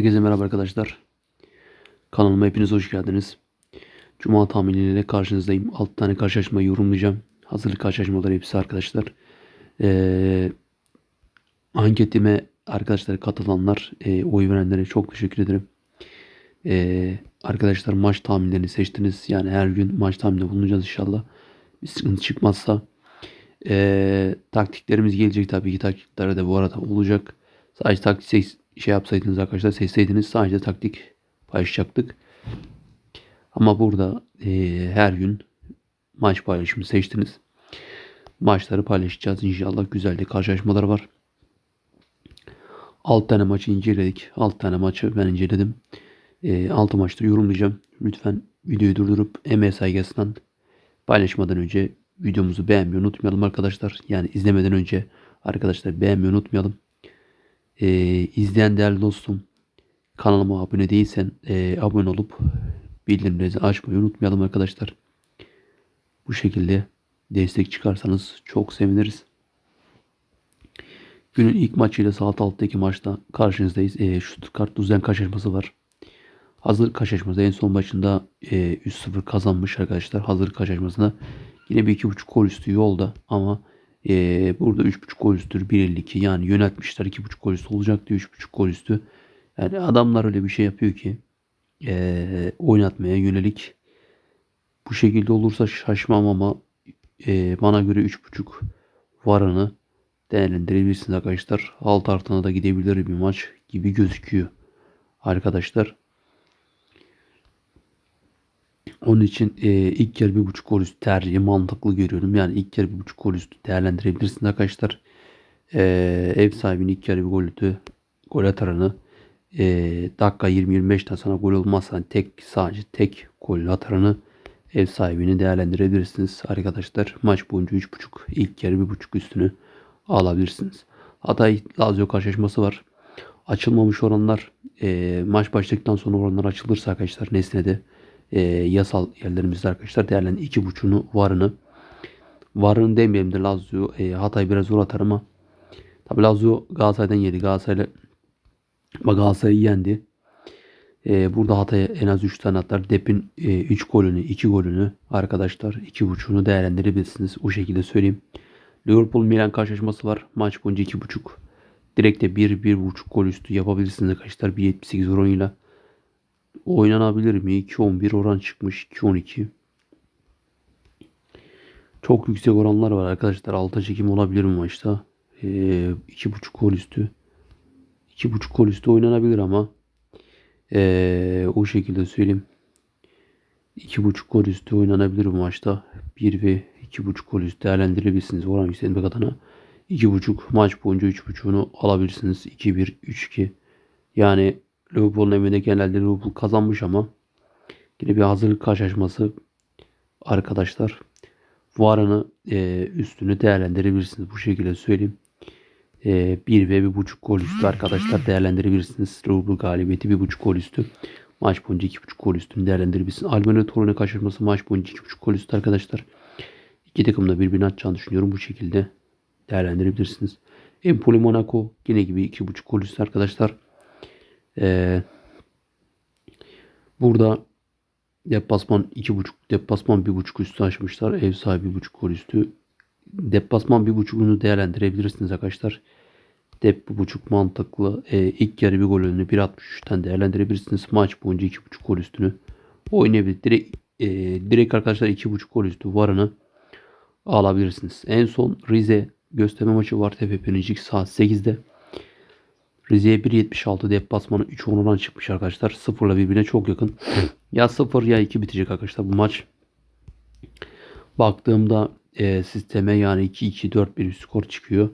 Herkese merhaba arkadaşlar. Kanalıma hepiniz hoş geldiniz. Cuma tahminleriyle karşınızdayım. 6 tane karşılaşma yorumlayacağım. Hazırlık karşılaşmaları hepsi arkadaşlar. Ee, anketime arkadaşlar katılanlar, e, oy verenlere çok teşekkür ederim. Ee, arkadaşlar maç tahminlerini seçtiniz. Yani her gün maç tahmininde bulunacağız inşallah. Bir sıkıntı çıkmazsa. Ee, taktiklerimiz gelecek tabii ki taktikler de bu arada olacak. Sadece taktik şey yapsaydınız arkadaşlar seçseydiniz sadece taktik paylaşacaktık. Ama burada eee, her gün maç paylaşımı seçtiniz. Maçları paylaşacağız inşallah. Güzel de karşılaşmalar var. 6 tane maçı inceledik. 6 tane maçı ben inceledim. 6 maçta yorumlayacağım. Lütfen videoyu durdurup emeğe saygısından paylaşmadan önce videomuzu beğenmeyi unutmayalım arkadaşlar. Yani izlemeden önce arkadaşlar beğenmeyi unutmayalım. Ee, izleyen değerli dostum kanalıma abone değilsen e, abone olup bildirimleri açmayı unutmayalım arkadaşlar. Bu şekilde destek çıkarsanız çok seviniriz. Günün ilk maçıyla saat 6'daki maçta karşınızdayız. E, Stuttgart Düzen karşılaşması var. Hazır karşılaşması en son maçında e, 3-0 kazanmış arkadaşlar. Hazır karşılaşmasında yine bir iki buçuk gol üstü yolda ama e, burada 3.5 gol üstü 1.52 yani yöneltmişler 2.5 gol üstü olacak diyor 3.5 gol üstü. Yani adamlar öyle bir şey yapıyor ki e, oynatmaya yönelik bu şekilde olursa şaşmam ama e, bana göre 3.5 varını değerlendirebilirsiniz arkadaşlar. Alt artına da gidebilir bir maç gibi gözüküyor arkadaşlar. Onun için e, ilk yarı bir buçuk gol üstü tercihi mantıklı görüyorum. Yani ilk yarı bir buçuk gol üstü değerlendirebilirsiniz arkadaşlar. E, ev sahibinin ilk yarı bir gol üstü gol atarını e, dakika 20-25'ten sonra gol olmazsa hani tek sadece tek gol atarını ev sahibini değerlendirebilirsiniz arkadaşlar. Maç boyunca 3.5 ilk yarı 1.5 üstünü alabilirsiniz. Hatay Lazio karşılaşması var. Açılmamış oranlar e, maç başladıktan sonra oranlar açılırsa arkadaşlar Nesne'de e, yasal yerlerimizde arkadaşlar değerlendi. iki buçuğunu varını. Varını demeyelim de Lazio e, Hatay biraz zor atar ama tabi Lazio Galatasaray'dan yedi. Galatasaray'la Galatasaray'ı yendi. E, burada Hatay'a en az 3 tane atar. Dep'in 3 e, golünü, 2 golünü arkadaşlar 2.5'unu değerlendirebilirsiniz. O şekilde söyleyeyim. Liverpool Milan karşılaşması var. Maç boyunca 2.5. Direkte 1 1.5 gol üstü yapabilirsiniz arkadaşlar 1.78 oranıyla. Oynanabilir mi? 2.11 oran çıkmış. 2.12. Çok yüksek oranlar var arkadaşlar. Alta çekim olabilir mi maçta? Ee, 2.5 gol üstü. 2.5 gol üstü oynanabilir ama ee, o şekilde söyleyeyim. 2.5 gol üstü oynanabilir bu maçta. 1 ve 2.5 gol üstü değerlendirebilirsiniz. Oran yükselmek adına. 2.5 maç boyunca 3.5'unu alabilirsiniz. 2-1, 3-2. Yani Liverpool'un evinde genelde Liverpool kazanmış ama yine bir hazırlık karşılaşması arkadaşlar. Varını e, üstünü değerlendirebilirsiniz. Bu şekilde söyleyeyim. E, 1 ve 1.5 gol üstü arkadaşlar değerlendirebilirsiniz. Liverpool galibiyeti 1.5 gol üstü. Maç boyunca 2.5 gol üstünü değerlendirebilirsiniz. Almanya Torino karşılaşması maç boyunca 2.5 gol üstü arkadaşlar. İki takım da birbirini atacağını düşünüyorum. Bu şekilde değerlendirebilirsiniz. Empoli Monaco yine gibi 2.5 gol üstü arkadaşlar. Ee, burada deplasman 2.5 deplasman 1.5 üstü açmışlar. Ev sahibi 1.5 gol üstü. Deplasman 1.5'unu değerlendirebilirsiniz arkadaşlar. Dep 1.5 mantıklı. Ee, ilk yarı bir gol önünü 1.63'ten değerlendirebilirsiniz. Maç boyunca 2.5 gol üstünü oynayabilir. Direkt, e, direkt arkadaşlar 2.5 gol üstü varını alabilirsiniz. En son Rize gösterme maçı var. Birinci saat 8'de. Rize'ye 1.76 deplasmanı 3 oran çıkmış arkadaşlar. 0'la birbirine çok yakın. ya 0 ya 2 bitecek arkadaşlar bu maç. Baktığımda e, sisteme yani 2-2-4 bir skor çıkıyor.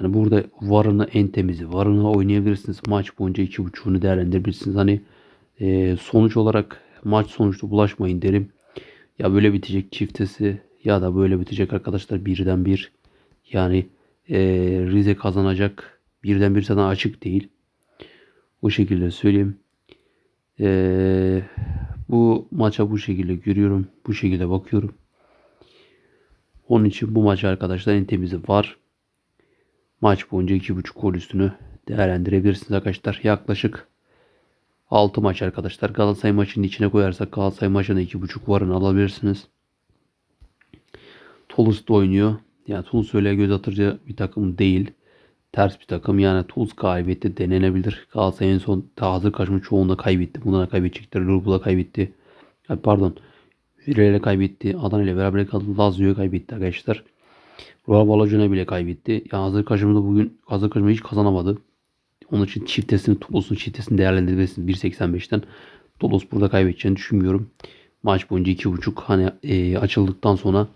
Yani burada varını en temizi. Varını oynayabilirsiniz. Maç boyunca 2.5'unu değerlendirebilirsiniz. Hani e, sonuç olarak maç sonuçta bulaşmayın derim. Ya böyle bitecek çiftesi ya da böyle bitecek arkadaşlar birden bir. Yani e, Rize kazanacak birden bir sana açık değil. O şekilde söyleyeyim. Ee, bu maça bu şekilde görüyorum. Bu şekilde bakıyorum. Onun için bu maç arkadaşlar en temizi var. Maç boyunca 2.5 gol üstünü değerlendirebilirsiniz arkadaşlar. Yaklaşık 6 maç arkadaşlar. Galatasaray maçının içine koyarsak Galatasaray maçına 2.5 varını alabilirsiniz. Toulouse oynuyor. Yani Toulouse öyle göz atıcı bir takım değil. Ters bir takım. Yani Toulouse kaybetti denenebilir. Galatasaray en son hazır kaçmış çoğunda kaybetti. Bundan da kaybedecektir. Liverpool'a kaybetti. Yani pardon. Villarreal'e kaybetti. Adana ile beraber kaldı. Lazio'ya kaybetti arkadaşlar. Royal Balajun'a bile kaybetti. Yani hazır kaçırmada bugün hazır kaçırmayı hiç kazanamadı. Onun için çiftesini, Toulouse'un çiftesini değerlendirebilirsiniz 1.85'ten. Toulouse burada kaybedeceğini düşünmüyorum. Maç boyunca 2.5 hani e, açıldıktan sonra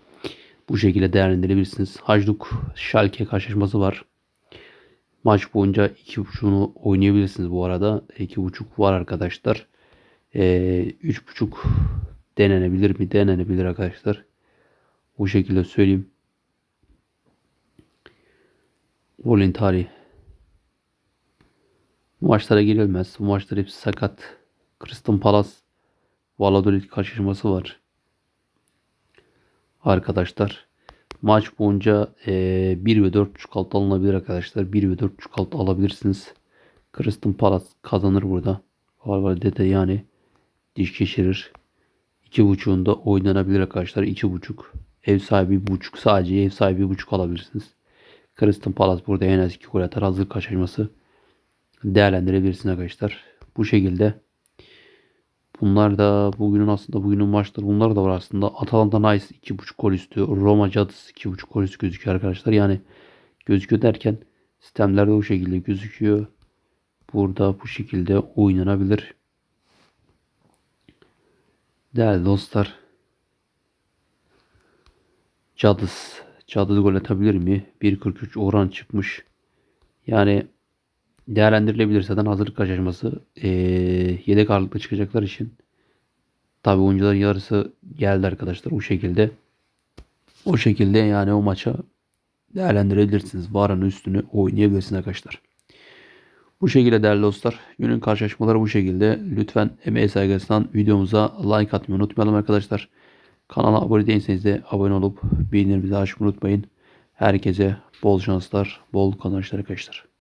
bu şekilde değerlendirebilirsiniz. Hajduk Schalke karşılaşması var. Maç boyunca 2.5'unu oynayabilirsiniz bu arada. 2.5 var arkadaşlar. E, 3.5 denenebilir mi? Denenebilir arkadaşlar. Bu şekilde söyleyeyim. Golün tarihi. Bu maçlara girilmez. Bu maçlar hepsi sakat. Crystal Palace Valladolid karşılaşması var. Arkadaşlar maç boyunca e, 1 ve 4.5 alt alınabilir arkadaşlar. 1 ve 4.5 alt alabilirsiniz. Crystal Palace kazanır burada. Valladolid de yani diş geçirir. 2.5'unda oynanabilir arkadaşlar. 2.5 ev sahibi buçuk sadece ev sahibi buçuk alabilirsiniz. Crystal Palace burada en az 2 gol atar. Hazır karşılaşması değerlendirebilirsiniz arkadaşlar. Bu şekilde bunlar da bugünün aslında bugünün maçları bunlar da var aslında. Atalanta Nice 2.5 gol üstü. Roma Caddis 2.5 gol üstü gözüküyor arkadaşlar. Yani gözüküyor derken sistemlerde bu şekilde gözüküyor. Burada bu şekilde oynanabilir. Değerli dostlar. Caddis. Caddis gol atabilir mi? 1.43 oran çıkmış. Yani değerlendirilebilir zaten hazırlık karşılaşması ee, yedek ağırlıkta çıkacaklar için tabi oyuncuların yarısı geldi arkadaşlar o şekilde o şekilde yani o maça değerlendirebilirsiniz. Varanın üstünü oynayabilirsiniz arkadaşlar. Bu şekilde değerli dostlar. Günün karşılaşmaları bu şekilde. Lütfen emeği saygısından videomuza like atmayı unutmayalım arkadaşlar. Kanala abone değilseniz de abone olup bildirimleri açmayı unutmayın. Herkese bol şanslar, bol kazançlar arkadaşlar.